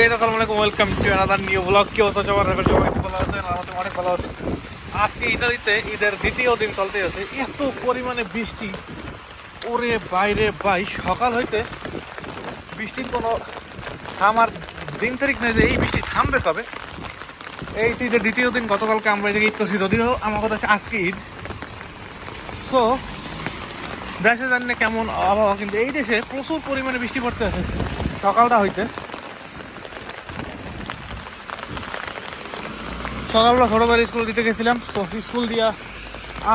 এই অনেক আছে। আজকে ঈদের দ্বিতীয় দিন চলতে আছে। এত পরিমাণে বৃষ্টি। ওরে বাইরে বাই সকাল হইতে বৃষ্টির কোনো দিন তারিখ যে এই বৃষ্টি এই দ্বিতীয় দিন, গতকালকে আমরা এদিকে ঈদ করছি, যদিও আমার কথা আজকে ঈদ। সো দেশে জানি কেমন আবহাওয়া, কিন্তু এই দেশে প্রচুর পরিমাণে বৃষ্টি পড়তে আছে সকালটা হইতে। সকালবেলা ছোটোবেলা স্কুল দিতে গেছিলাম, তো স্কুল দিয়া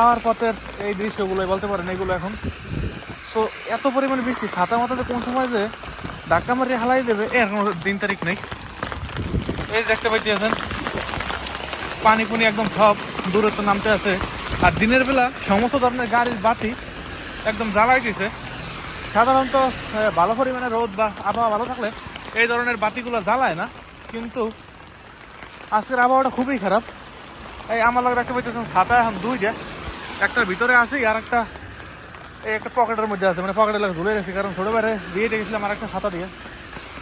আর পথের এই দৃশ্যগুলো বলতে পারেন এগুলো এখন। সো এত পরিমাণে বৃষ্টি, ছাতা মাথা যে কোন সময় যে ধাক্কা মারিয়ে হালাই দেবে এর দিন তারিখ নেই। এই দেখতে পাইতেছেন, পানি পুনি একদম সব দূরত্ব নামতে আছে। আর দিনের বেলা সমস্ত ধরনের গাড়ির বাতি একদম জ্বালাই দিছে। সাধারণত ভালো পরিমাণে রোদ বা আবহাওয়া ভালো থাকলে এই ধরনের বাতিগুলো জ্বালায় না, কিন্তু আজকের আবহাওয়াটা খুবই খারাপ। এই আমার লাগে রাখতে পারতেছেন ছাতা এখন দুই দুইটা একটার ভিতরে আছে আর একটা এই একটা পকেটের মধ্যে আছে। মানে পকেটের লাগে ঝুলে গেছে কারণ ছোটোবেলায় দিয়ে গেছিলাম আর একটা ছাতা দিয়ে।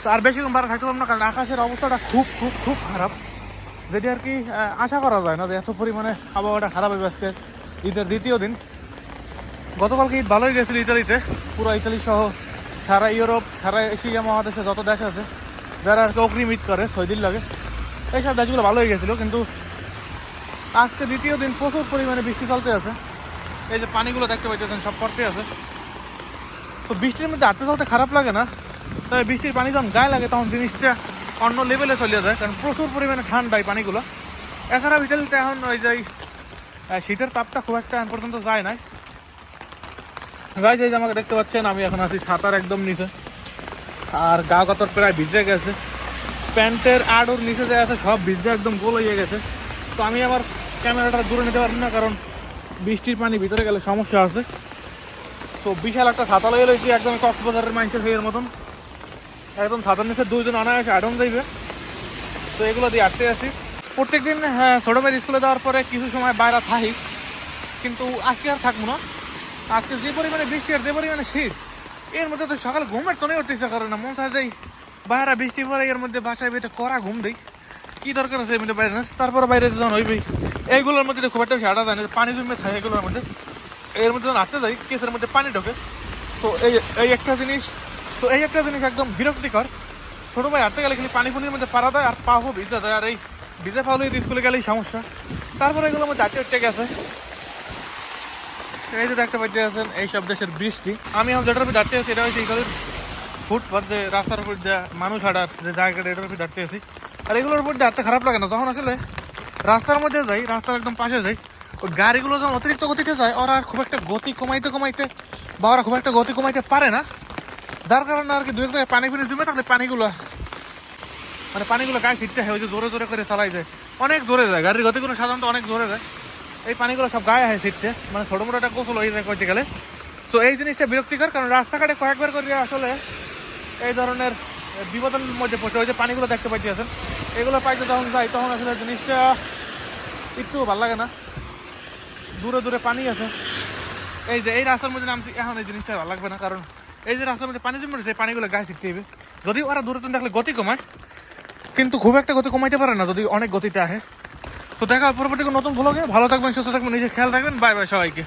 তো আর বেশি কম বারা থাকতে না, কারণ আকাশের অবস্থাটা খুব খুব খুব খারাপ। যেটি আর কি আশা করা যায় না যে এত পরিমাণে আবহাওয়াটা খারাপ হবে আজকে ঈদের দ্বিতীয় দিন। গতকালকে ঈদ ভালোই গেছিল ইতালিতে। পুরো ইতালি সহ সারা ইউরোপ, সারা এশিয়া মহাদেশে যত দেশ আছে, যারা আর কি অগ্রিম ঈদ করে দিন লাগে। এইসব দেশগুলো ভালো হয়ে গেছিল, কিন্তু আজকে দ্বিতীয় দিন প্রচুর পরিমাণে বৃষ্টি চলতে আছে। এই যে পানিগুলো দেখতে পাইতেছেন, সব পড়তে আছে। তো বৃষ্টির মধ্যে হাঁটতে চলতে খারাপ লাগে না, তবে বৃষ্টির পানি যখন গায়ে লাগে তখন জিনিসটা অন্য লেভেলে চলে যায়, কারণ প্রচুর পরিমাণে ঠান্ডা এই পানিগুলো। এছাড়া ইতালিতে এখন ওই যে শীতের তাপটা খুব একটা এখন পর্যন্ত যায় নাই। গাইজ এই যে আমাকে দেখতে পাচ্ছেন, আমি এখন আছি ছাতার একদম নিচে। আর গা কতর প্রায় ভিজে গেছে। প্যান্টের আড়ুর নিচে যে আছে সব ভিজে একদম গোল হয়ে গেছে। তো আমি আমার ক্যামেরাটা দূরে নিতে পারব না, কারণ বৃষ্টির পানি ভিতরে গেলে সমস্যা আছে। সো বিশাল একটা ছাতা লয়ে রয়েছি, একদম কক্সবাজারের মানুষের হয়ে মতন। একদম ছাতার নিচে দুইজন অনায়াসে আডন যাইবে। তো এগুলো দিয়ে আটতে আছি। প্রত্যেকদিন হ্যাঁ ছোটো মেয়ের স্কুলে যাওয়ার পরে কিছু সময় বাইরে থাকি। কিন্তু আজকে আর থাকব না। আজকে যে পরিমাণে বৃষ্টি আর যে পরিমাণে শীত, এর মধ্যে তো সকালে ঘুমের তো নেই উঠতেছে, কারণ না মন চায় যাই বাইরে বৃষ্টি পরে এর মধ্যে বাসায় বেটে করা ঘুম দেই। কি দরকার আছে মধ্যে বাইরে? না তারপরে বাইরে যখন হইবেই। এইগুলোর মধ্যে খুব একটা সাড়া যায় না পানি জমে থাকে এগুলোর মধ্যে। এর মধ্যে যখন আসতে যাই, কেসের মধ্যে পানি ঢোকে। তো এই এই একটা জিনিস, তো এই একটা জিনিস একদম বিরক্তিকর। ছোটো ভাই হাঁটতে গেলে খালি পানি পুনির মধ্যে পারা দেয় আর পা হোক ভিজা দেয়। আর এই ভিজে পাওয়া স্কুলে গেলেই সমস্যা। তারপরে এগুলোর মধ্যে আটকে উঠতে গেছে এই যে দেখতে পাচ্ছি আছেন এই সব দেশের বৃষ্টি। আমি এখন যেটার উপর আছি এটা হচ্ছে এইখানে ফুটপাথ যে রাস্তার উপর যে মানুষ হাঁটার যে জায়গাটা, এটার উপর দাঁড়িয়ে আছি আর এগুলোর উপর দাঁড়াতে খারাপ লাগে না। যখন আসলে রাস্তার মধ্যে যাই, রাস্তার একদম পাশে যাই, ওই গাড়িগুলো যখন অতিরিক্ত গতিতে যায়, ওরা আর খুব একটা গতি কমাইতে কমাইতে বা ওরা খুব একটা গতি কমাইতে পারে না। যার কারণে আর কি দু এক জায়গায় পানি ফিরে জমে থাকলে পানিগুলো মানে পানিগুলো গায়ে ছিটতে হয়, ওই যে জোরে জোরে করে চালাই যায়। অনেক জোরে যায়। গাড়ির গতিগুলো সাধারণত অনেক জোরে যায়। এই পানিগুলো সব গায়ে হয় ছিটতে মানে ছোটো মোটো একটা গোসল হয়ে যায় কইতে গেলে। তো এই জিনিসটা বিরক্তিকর, কারণ রাস্তাঘাটে কয়েকবার করে আসলে এই ধরনের বিপদের মধ্যে পড়ছে। ওই যে পানিগুলো দেখতে পাচ্ছি, আছেন? এগুলো পাইতে যখন যাই, তখন আসলে জিনিসটা একটু ভালো লাগে না। দূরে দূরে পানি আছে। এই যে, এই রাস্তার মধ্যে নামছি, এখন এই জিনিসটা ভালো লাগবে না, কারণ এই যে রাস্তার মধ্যে পানি জমে এই পানিগুলো গায়ে ছিটতে হবে যদি ওরা দূরে দেখলে গতি কমায়, কিন্তু খুব একটা গতি কমাইতে পারে না যদি অনেক গতিতে আসে। তো দেখা পরবর্তী নতুন ভালো থাকবেন, সুস্থ থাকবেন নিজে খেয়াল রাখবেন। বাই বাই সবাইকে।